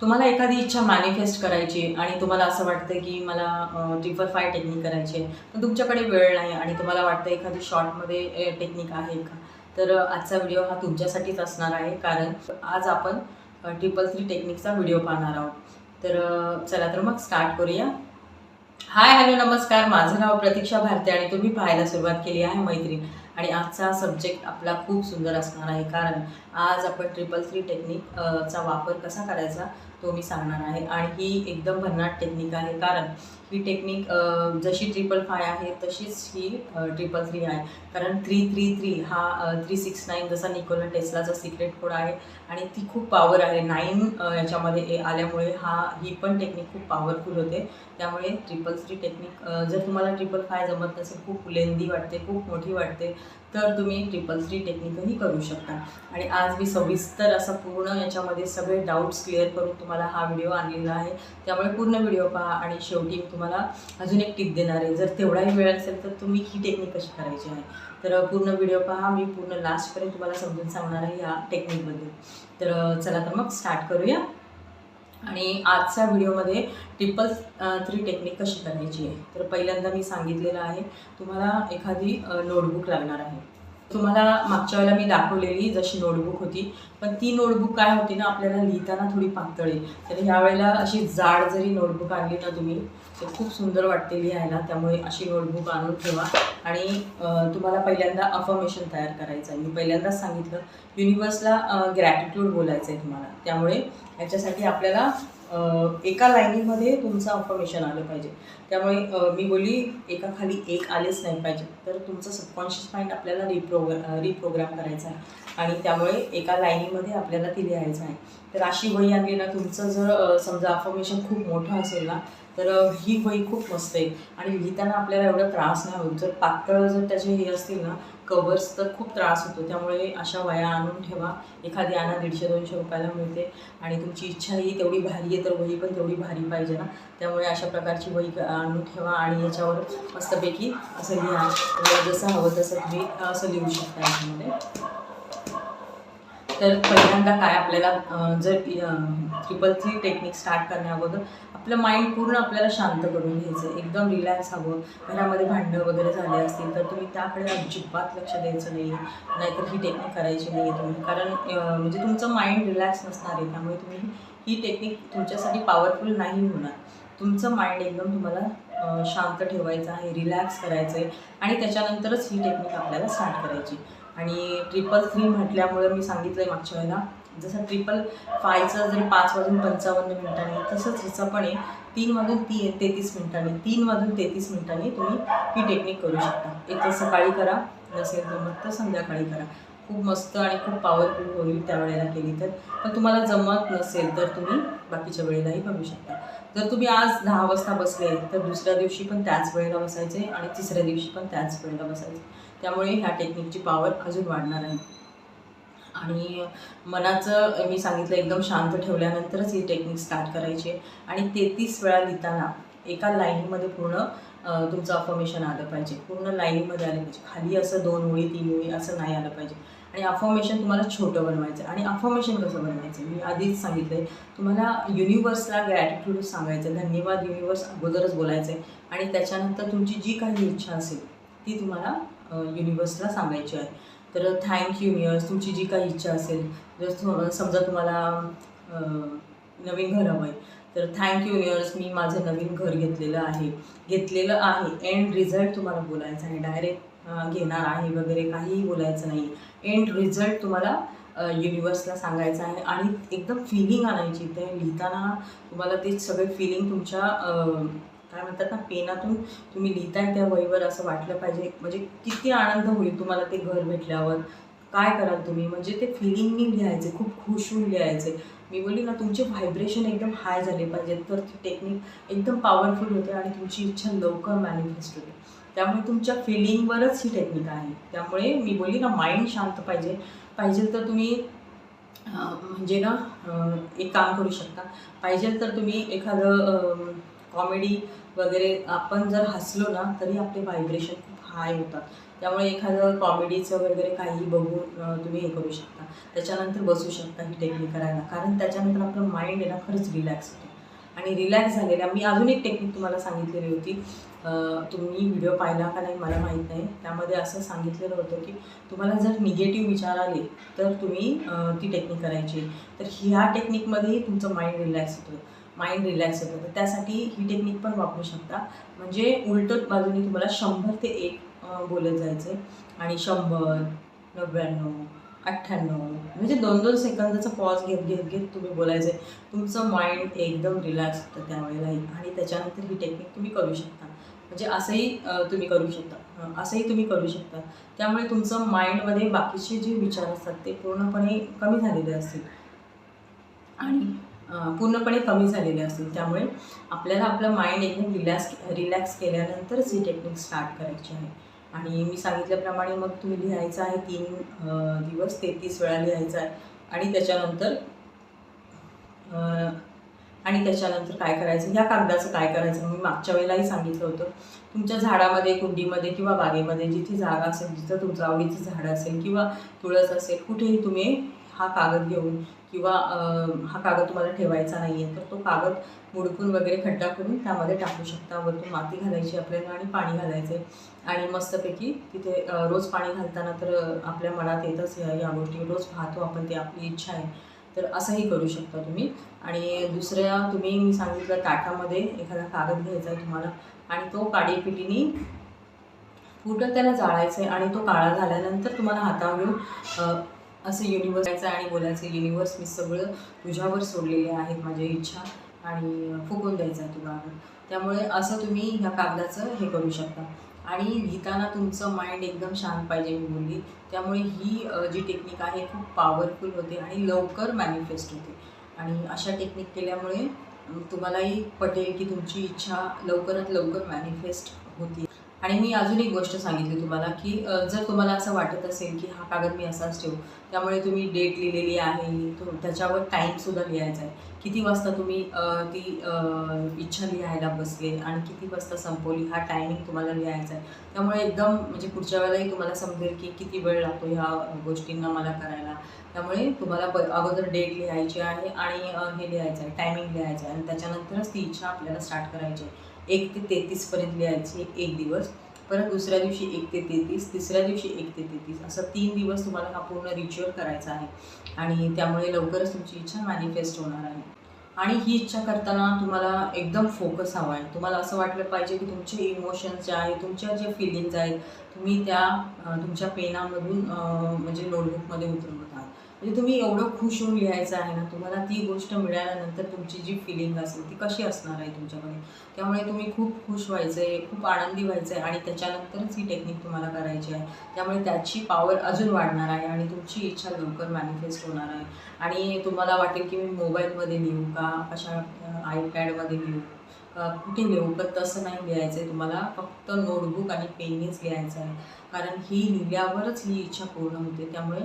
तुम्हाला एखादी इच्छा मॅनिफेस्ट करायची आणि तुम्हाला असं वाटतं की मला ट्रिपल फाय टेक्निक करायची आहे पण तुमच्याकडे वेळ नाही आणि तुम्हाला वाटतं एखादी शॉर्टमध्ये टेक्निक आहे का? तर आजचा व्हिडिओ हा तुमच्यासाठीच असणार आहे कारण आज आपण ट्रिपल थ्री टेक्निकचा व्हिडिओ पाहणार आहोत. तर चला तर मग स्टार्ट करूया. हाय हॅलो नमस्कार. माझं नाव प्रतीक्षा भारती आणि तुम्ही पाहायला सुरुवात केली आहे मैत्रीण आणि आजचा सब्जेक्ट आपला खूप सुंदर असणार आहे. कारण आज आपण ट्रिपल थ्री टेक्निक चा वापर कसा करायचा तो मी सांगणार आहे. आणि ही एकदम भन्नाट टेक्निक आहे. कारण ही टेक्निक जशी ट्रिपल फाय आहे तशीच ही ट्रिपल थ्री आहे. कारण थ्री थ्री थ्री हा थ्री सिक्स नाईन जसा निकोला टेस्लाचा सिक्रेट कोड आहे आणि ती खूप पॉवर आहे. नाईन याच्यामध्ये ए- आल्यामुळे हा ही पण टेक्निक खूप पॉवरफुल होते. त्यामुळे ट्रिपल थ्री टेक्निक जर तुम्हाला ट्रिपल फाय जमत नसेल खूप लेंदी वाटते खूप मोठी वाटते तर तुम्ही ट्रिपल थ्री टेक्निकही करू शकता. आणि आज मी सविस्तर असा पूर्ण याच्यामध्ये सगळे डाऊट्स क्लिअर करून तुम्हाला हा व्हिडिओ आणलेला आहे. त्यामुळे पूर्ण व्हिडिओ पहा आणि शेवटी मी तुम्हाला अजून एक टिप देणार आहे. जर तेवढाही वेळ असेल तर तुम्ही ही टेक्निक कशी करायची आहे? तर पूर्ण व्हिडिओ पहा. मी पूर्ण लास्टपर्यंत तुम्हाला समजून सांगणार आहे या टेक्निकबद्दल तर चला तर मग स्टार्ट करूया. आणि आजच्या व्हिडिओमध्ये ट्रिपल थ्री टेक्निक कशी करायची आहे? तर पहिल्यांदा मी सांगितलेलं आहे तुम्हाला एखादी नोटबुक लागणार आहे. तुम्हाला मागच्या वेळेला मी दाखवलेली जशी नोटबुक होती पण ती नोटबुक काय होती ना आपल्याला लिहिताना थोडी पातळी. तर ह्या वेळेला अशी जाड जरी नोटबुक आणली ना तुम्ही खूप सुंदर वाटते लिहायला त्यामुळे अशी नोटबुक आणून ठेवा. आणि तुम्हाला पहिल्यांदा अफर्मेशन तयार करायचं आहे. मी पहिल्यांदाच सांगितलं युनिवर्सला ग्रॅटिट्यूड बोलायचं आहे तुम्हाला. त्यामुळे याच्यासाठी आपल्याला एका लाईनीमध्ये तुमचं अफर्मेशन आलं पाहिजे. त्यामुळे मी बोली एका खाली एक आलेच नाही पाहिजे. तर तुमचं सबकॉन्शियस माइंड आपल्याला रिप्रोग्रा रिप्रोग्राम करायचं आहे. आणि त्यामुळे एका लाईनीमध्ये आपल्याला ती लिहायचं आहे. तर अशी वही आणली ना तुमचं जर समजा अफर्मेशन खूप मोठं असेल ना तर ही वही खूप मस्त आहे. आणि लिहिताना आपल्याला एवढा त्रास नाही होत. जर पातळ जर त्याचे हे असतील ना कवर्स तर खूप त्रास होतो. त्यामुळे अशा वया आणून ठेवा. एखादी आणा दीडशे दोनशे रुपयाला मिळते. आणि तुमची इच्छा ही तेवढी भारी आहे तर वही पण तेवढी भारी पाहिजे ना. त्यामुळे अशा प्रकारची वही आणून ठेवा आणि याच्यावर मस्तपैकी असं लिहा. जसं हवं तसं तुम्ही असं लिहू शकता यामध्ये तर पहिल्यांदा काय आपल्याला जर ट्रिपल थ्री टेक्निक स्टार्ट करण्या अगोदर आपलं माइंड पूर्ण आपल्याला शांत करून घ्यायचं आहे एकदम रिलॅक्स हवं. घरामध्ये भांडणं वगैरे झाले असतील तर तुम्ही त्याकडे अजिबात लक्ष द्यायचं नाही. नाहीतर ही टेक्निक करायची नाही आहे तुम्ही. कारण म्हणजे तुमचं माइंड रिलॅक्स नसणार आहे त्यामुळे तुम्ही ही टेक्निक तुमच्यासाठी पॉवरफुल नाही होणार. तुमचं माइंड एकदम तुम्हाला शांत ठेवायचं आहे रिलॅक्स करायचं आहे आणि त्याच्यानंतरच ही टेक्निक आपल्याला स्टार्ट करायची. आणि ट्रिपल थ्री म्हटल्यामुळे मी सांगितलं आहे मागच्या वेळेला. जसं ट्रिपल फायचं जर पाच वाजून पंचावन्न मिनिटांनी तसंच ह्याचं पण आहे तीन वाजून ती तेहतीस मिनिटांनी तीन वाजून तेहतीस मिनिटांनी तुम्ही ही टेक्निक करू शकता. एक तर सकाळी करा नसेल तर मग तर संध्याकाळी करा. खूप मस्त आणि खूप पॉवरफुल होईल त्या वेळेला केली तर. पण तुम्हाला जमत नसेल तर तुम्ही बाकीच्या वेळेलाही बघू शकता. जर तुम्ही आज दहा वाजता बसले तर दुसऱ्या दिवशी पण त्याच वेळेला बसायचे आणि तिसऱ्या दिवशी पण त्याच वेळेला बसायचे. त्यामुळे ह्या टेक्निकची पॉवर अजून वाढणार आहे. आणि मनाचं मी सांगितलं एकदम शांत ठेवल्यानंतरच ही टेक्निक स्टार्ट करायची आहे. आणि तेहतीस वेळा लिहिताना एका लाईनीमध्ये पूर्ण तुमचं अफॉर्मेशन आलं पाहिजे. पूर्ण लाईनीमध्ये आलं पाहिजे. खाली असं दोन ओळी तीन ओळी असं नाही आलं पाहिजे. आणि अफॉर्मेशन तुम्हाला छोटं बनवायचं आणि अफॉर्मेशन कसं बनवायचं मी आधीच सांगितलं आहे तुम्हाला युनिवर्सला ग्रॅटिट्यूड सांगायचं धन्यवाद युनिवर्स अगोदरच बोलायचं आहे. आणि त्याच्यानंतर तुमची जी काही इच्छा असेल ती तुम्हाला युनिवर्सला सांगायची आहे. तर थँक युनिवर्स तुमची जी काही इच्छा असेल जर समजा तुम्हाला नवीन घर हवं आहे तर थँक्यू युनिवर्स मी माझं नवीन घर घेतलेलं आहे. घेतलेलं आहे. एंड रिझल्ट तुम्हाला बोलायचं आहे. डायरेक्ट घेणार आहे वगैरे काहीही बोलायचं नाही. एंड रिझल्ट तुम्हाला युनिवर्सला सांगायचं आहे. आणि एकदम फिलिंग आणायची. ते लिहिताना तुम्हाला ते सगळे फिलिंग तुमच्या काय म्हणतात ना पेनातून तुम्ही लिहिताय त्या वहीवर असं वाटलं पाहिजे. म्हणजे किती आनंद होईल तुम्हाला ते घर भेटल्यावर. काय कराल तुम्ही? म्हणजे ते फिलिंगनी लिहायचे खूप खुश होऊन लिहायचे. मी बोलली ना तुमचे व्हायब्रेशन एकदम हाय झाले पाहिजेत. तर ती टेक्निक एकदम पॉवरफुल होते आणि तुमची इच्छा लवकर मॅनिफेस्ट होते. त्यामुळे तुमच्या फिलिंगवरच ही टेक्निक आहे. त्यामुळे मी बोलली ना माइंड शांत पाहिजे. पाहिजे तर तुम्ही म्हणजे ना एक काम करू शकता. पाहिजे तर तुम्ही एखादं कॉमेडी वगैरे आपण जर हसलो ना तरी आपले व्हायब्रेशन खूप हाय होतात. त्यामुळे एखादं कॉमेडीचं वगैरे काही बघून तुम्ही हे करू शकता. त्याच्यानंतर बसू शकता ही टेक्निक करायला. कारण त्याच्यानंतर आपलं माइंड आहे ना खरंच रिलॅक्स होतं. आणि रिलॅक्स झालेल्या मी अजून एक टेक्निक तुम्हाला सांगितलेली होती. तुम्ही व्हिडिओ पाहिला का नाही मला माहीत नाही. त्यामध्ये असं सांगितलेलं होतं की तुम्हाला जर निगेटिव्ह विचार आले तर तुम्ही ती टेक्निक करायची. तर ह्या टेक्निकमध्येही तुमचं माइंड रिलॅक्स होतं. माइंड रिलॅक्स होतं. तर त्यासाठी ही टेक्निक पण वापरू शकता. म्हणजे उलटत बाजूने तुम्हाला शंभर ते एक बोलत जायचं आहे आणि शंभर नव्याण्णव अठ्ठ्याण्णव म्हणजे दोन दोन सेकंदाचा पॉज घेत घेत घेत तुम्ही बोलायचं आहे तुमचं माइंड एकदम रिलॅक्स होतं त्यावेळेलाही. आणि त्याच्यानंतर ही टेक्निक तुम्ही करू शकता. म्हणजे असंही तुम्ही करू शकता. असंही तुम्ही करू शकता. त्यामुळे तुमचं माइंडमध्ये बाकीचे जे विचार असतात ते पूर्णपणे कमी झालेले असतील. आणि पूर्णपणे कमी झालेले असतील. त्यामुळे आपल्याला आपलं माइंड एकदम रिलॅक्स रिलॅक्स केल्यानंतरच ही टेक्निक स्टार्ट करायची आहे. आणि मी सांगितल्याप्रमाणे मग तुम्ही लिहायचं आहे तीन दिवस तेहतीस वेळा लिहायचं आहे. आणि त्याच्यानंतर आणि त्याच्यानंतर काय करायचं? ह्या कागदाचं काय करायचं? मी मागच्या वेळेलाही सांगितलं होतं. तुमच्या झाडामध्ये कुंडीमध्ये किंवा बागेमध्ये जिथे जागा असेल जिथं तुमचं आवडीचं झाड असेल किंवा तुळस असेल कुठेही तुम्ही हा कागद घेऊन किंवा हा कागद तुम्हाला ठेवायचा नाही आहे तर तो कागद मुडकून वगैरे खड्डा करून त्यामध्ये टाकू शकता. वरतून माती घालायची आपल्याला आणि पाणी घालायचं. आणि मस्तपैकी तिथे रोज पाणी घालताना तर आपल्या मनात येतच या या गोष्टी. रोज पाहतो आपण ते आपली इच्छा आहे. तर असंही करू शकता तुम्ही. आणि दुसऱ्या तुम्ही मी सांगितलं ताटामध्ये एखादा कागद घ्यायचा आहे तुम्हाला. आणि तो काडीपिटीने पुढं त्याला जाळायचं आहे आणि तो काळा झाल्यानंतर तुम्हाला हातावर असं युनिवर्स यायचं आणि बोलायचं युनिवर्स मी सगळं तुझ्यावर सोडलेले आहेत माझ्या इच्छा आणि फुकून द्यायचा आहे त्यामुळे असं तुम्ही ह्या कागदाचं हे करू शकता. आणि लिहिताना तुमचं माइंड एकदम शांत पाहिजे मी बोलली. त्यामुळे ही जी टेक्निक आहे खूप पॉवरफुल होते आणि लवकर मॅनिफेस्ट होते. आणि अशा टेक्निक केल्यामुळे तुम्हालाही पटेल की तुमची इच्छा लवकरात लवकर मॅनिफेस्ट होती. आणि मी अजून एक गोष्ट सांगितली तुम्हाला की जर तुम्हाला असं वाटत असेल की हा कागद मी असाच ठेवू त्यामुळे तुम्ही डेट लिहिलेली आहे त्याच्यावर टाईमसुद्धा लिहायचा आहे. किती वाजता तुम्ही ती इच्छा लिहायला बसले आणि किती वाजता संपवली हा टायमिंग तुम्हाला लिहायचा आहे. त्यामुळे एकदम म्हणजे पुढच्या वेळेलाही तुम्हाला समजेल की किती वेळ लागतो ह्या गोष्टींना मला करायला. त्यामुळे तुम्हाला प अगोदर डेट लिहायची आहे आणि हे लिहायचं आहे टायमिंग लिहायचं आहे आणि त्याच्यानंतरच ती इच्छा आपल्याला स्टार्ट करायची आहे. एक ते तेहतीसपर्यंत लिहायची एक दिवस. परत दुसऱ्या दिवशी एक ते तेहतीस तिसऱ्या दिवशी एक ते तेहतीस. असं तीन दिवस तुम्हाला हा पूर्ण रिच्युअल करायचा आहे. आणि त्यामुळे लवकरच तुमची इच्छा मॅनिफेस्ट होणार आहे. आणि ही इच्छा करताना तुम्हाला एकदम फोकस हवा आहे. तुम्हाला असं वाटलं पाहिजे की तुमचे इमोशन्स जे आहेत तुमच्या ज्या फिलिंग्ज आहेत तुम्ही त्या तुमच्या पेनामधून म्हणजे नोटबुकमध्ये उतरवता म्हणजे तुम्ही एवढं खुश होऊन लिहायचं आहे ना तुम्हाला ती गोष्ट मिळाल्यानंतर तुमची जी फिलिंग असेल ती कशी असणार आहे तुमच्याकडे त्यामुळे तुम्ही खूप खुश व्हायचं आहे खूप आनंदी व्हायचं आहे आणि त्याच्यानंतरच ही टेक्निक तुम्हाला करायची आहे. त्यामुळे त्याची पॉवर अजून वाढणार आहे आणि तुमची इच्छा लवकर मॅनिफेस्ट होणार आहे. आणि तुम्हाला वाटेल की मी मोबाईलमध्ये लिहू का कशा आयपॅडमध्ये लिहू कुठे लिहू? पण तसं नाही लिहायचं आहे तुम्हाला फक्त नोटबुक आणि पेननेच लिहायचं आहे. कारण ही लिहिल्यावरच ही इच्छा पूर्ण होते. त्यामुळे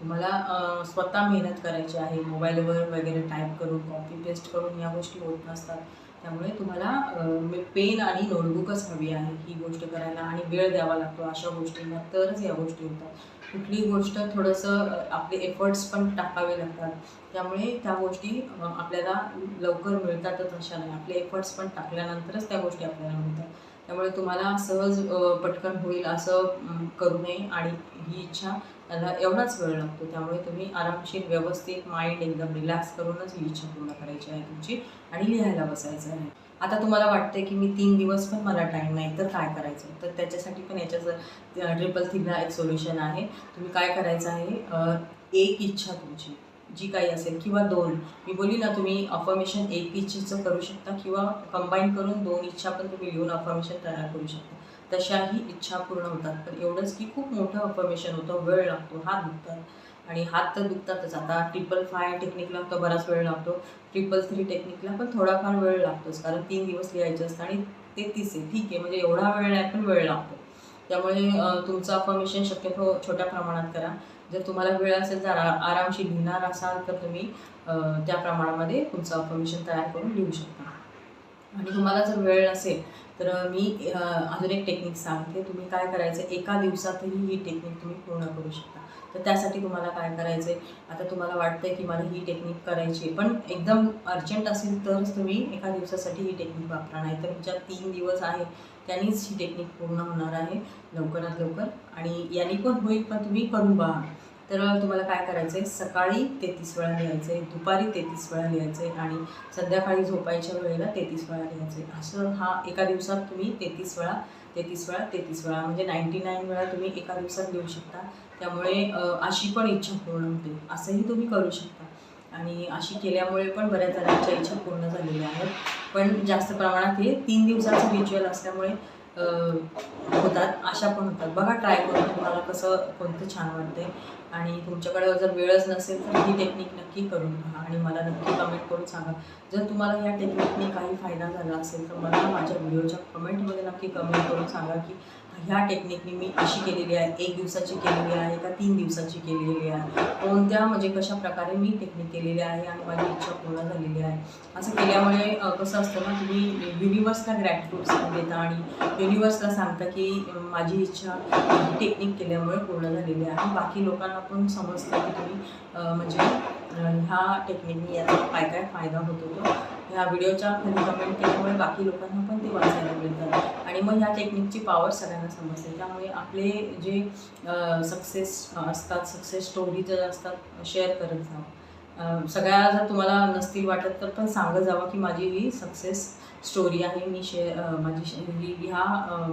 तुम्हाला स्वतः मेहनत करायची आहे मोबाईलवर वगैरे टाईप करून कॉपी पेस्ट करून या गोष्टी होत नसतात. त्यामुळे तुम्हाला म्हणजे पेन आणि नोटबुकच हवी आहे ही गोष्ट करायला आणि वेळ द्यावा लागतो अशा गोष्टींना. तरच या गोष्टी होतात. कुठली गोष्ट थोडंसं आपले एफर्ट्स पण टाकावे लागतात. त्यामुळे त्या गोष्टी आपल्याला लवकर मिळतातच अशा नाही. आपले एफर्ट्स पण टाकल्यानंतरच त्या गोष्टी आपल्याला मिळतात. त्यामुळे तुम्हाला सहज पटकन होईल असं करू नये आणि ही इच्छा त्याला एवढाच वेळ लागतो त्यामुळे तुम्ही आरामशीर व्यवस्थित माइंड एकदम रिलॅक्स करूनच ही इच्छा पूर्ण करायची आहे तुमची आणि लिहायला बसायचं आहे. आता तुम्हाला वाटतंय की मी तीन दिवस पण मला टाईम नाही तर काय करायचं? तर त्याच्यासाठी पण याच्याचं ट्रिपल थिंगला एक सोल्युशन आहे. तुम्ही काय करायचं आहे? एक इच्छा तुमची जी काही असेल किंवा दोन. मी बोली ना तुम्ही अफर्मेशन एक इच्छेचं करू शकता किंवा कंबाईन करून दोन इच्छा पण तुम्ही लिहून अफर्मेशन तयार करू शकता. तशाही इच्छा पूर्ण होतात. पण एवढंच की खूप मोठं अफर्मेशन होतं वेळ लागतो हात दुखतात. आणि हात तर दुखतातच. आता ट्रिपल फाय टेक्निकला तर बराच वेळ लागतो. ट्रिपल थ्री टेक्निकला पण थोडाफार वेळ लागतोच. कारण तीन दिवस लिहायचे असतं आणि ते तीस आहे. ठीक आहे. म्हणजे एवढा वेळ नाही पण वेळ लागतो. त्यामुळे तुमचं अफर्मेशन शक्यतो छोट्या प्रमाणात करा. जर तुम्हाला वेळ असेल तर आरामशी लिहिणार असाल तर तुम्ही त्या प्रमाणामध्ये तुमचं अफर्मेशन तयार करून लिहू शकता. आणि तुम्हाला जर वेळ नसेल तर मी अजून एक टेक्निक सांगते. तुम्ही काय करायचं एका दिवसातही ही टेक्निक तुम्ही पूर्ण करू शकता. तर त्यासाठी तुम्हाला काय करायचं आहे आता तुम्हाला वाटतंय की मला ही टेक्निक करायची आहे पण एकदम अर्जंट असेल तरच तुम्ही एका दिवसासाठी ही टेक्निक वापरा. नाही तर तुमच्या तीन दिवस आहे त्यांनीच ही टेक्निक पूर्ण होणार आहे लवकरात लवकर. आणि याने पण होईल पण तुम्ही करून पहा. तर तुम्हाला काय करायचं आहे सकाळी तेहतीस वेळा लिहायचं आहे दुपारी तेहतीस वेळा लिहायचं आहे आणि संध्याकाळी झोपायच्या वेळेला तेहतीस वेळा लिहायचं आहे असं हा एका दिवसात तुम्ही तेहतीस वेळा तेहतीस वेळा तेहतीस वेळा म्हणजे नाईन्टी नाईन वेळा तुम्ही एका दिवसात लिहू शकता. त्यामुळे अशी पण इच्छा पूर्ण होते. असंही तुम्ही करू शकता. आणि अशी केल्यामुळे पण बऱ्याच जणांच्या इच्छा पूर्ण झालेल्या आहेत. पण जास्त प्रमाणात हे तीन दिवसाचं रिच्युअल असल्यामुळे होतात अशा पण होतात. बघा ट्राय करून तुम्हाला कसं कोणतं छान वाटते आणि तुमच्याकडे जर वेळच नसेल तर ही टेक्निक नक्की करून पहा आणि मला नक्की कमेंट करून सांगा. जर तुम्हाला या टेक्निकने काही फायदा झाला असेल तर मला माझ्या व्हिडिओच्या कमेंटमध्ये नक्की कमेंट करून सांगा की ह्या टेक्निकने मी अशी केलेली आहे. एक दिवसाची केलेली आहे का तीन दिवसाची केलेली आहे. कोणत्या म्हणजे कशा प्रकारे मी टेक्निक केलेली आहे आणि माझी इच्छा पूर्ण झालेली आहे. असं केल्यामुळे कसं असतं ना तुम्ही युनिवर्सला ग्रॅटिट्यूड देता आणि युनिवर्सला सांगता की माझी इच्छा टेक्निक केल्यामुळे पूर्ण झालेली आहे. बाकी लोकांना पण समजतं की तुम्ही म्हणजे ह्या टेक्निकने याचा काय काय फायदा होतो ह्या व्हिडिओच्या खाली कमेंट केल्यामुळे बाकी लोकांना पण ते वाचायला मिळतात आणि मग ह्या टेक्निकची पॉवर सगळ्यांना समजते. त्यामुळे आपले जे सक्सेस असतात सक्सेस स्टोरी जर असतात शेअर करत जावं सगळ्या जर तुम्हाला नसतील वाटत तर पण सांगत जावं की माझी ही सक्सेस स्टोरी आहे. मी शेअर माझी शे- ही ह्या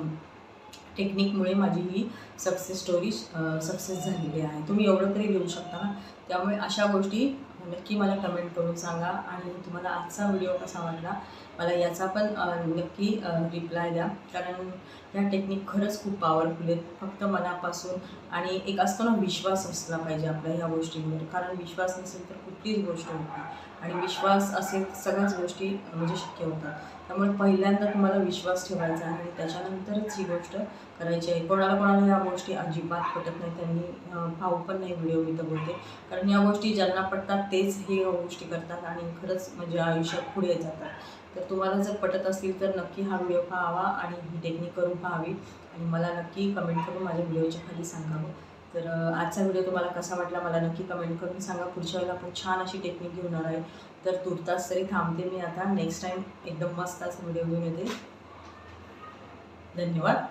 टेक्निकमुळे माझी ही सक्सेस स्टोरी सक्सेस झालेली आहे. तुम्ही एवढं तरी लिहू शकता ना? त्यामुळे अशा गोष्टी नक्की मला कमेंट करून सांगा आणि तुम्हाला आजचा व्हिडिओ कसा वाटला मला याचा पण नक्की रिप्लाय द्या. कारण ह्या टेक्निक खरंच खूप पॉवरफुल आहेत. फक्त मनापासून आणि एक असतो ना विश्वास असला पाहिजे आपल्या ह्या गोष्टींवर. कारण विश्वास नसेल तर कुठलीच गोष्ट होत नाही. आणि विश्वास असेल सगळ्याच गोष्टी म्हणजे शक्य होतात. त्यामुळे पहिल्यांदा तुम्हाला विश्वास ठेवायचा आहे आणि त्याच्यानंतरच ही गोष्ट करायची आहे. कोणाला कोणाला ह्या गोष्टी अजिबात पटत नाही. त्यांनी अं, पाहू पण नाही व्हिडिओ मी तर बोलते. कारण या गोष्टी ज्यांना पटतात तेच हे गोष्टी करतात आणि खरंच म्हणजे आयुष्यात पुढे जातात. तर तुम्हाला जर पटत असतील तर नक्की हा व्हिडिओ पाहावा आणि ही टेक्निक करून पाहावी. आणि मला नक्की कमेंट करून माझ्या व्हिडिओच्या खाली सांगावं तर आजचा व्हिडिओ तुम्हाला कसा वाटला मला नक्की कमेंट करून सांगा. पुढच्या वेळेला आपण छान अशी टेक्निक घेऊन आहे. तर तुर्तास तरी थांबते मी आता. नेक्स्ट टाईम एकदम मस्त असा व्हिडिओ घेऊन येते. धन्यवाद.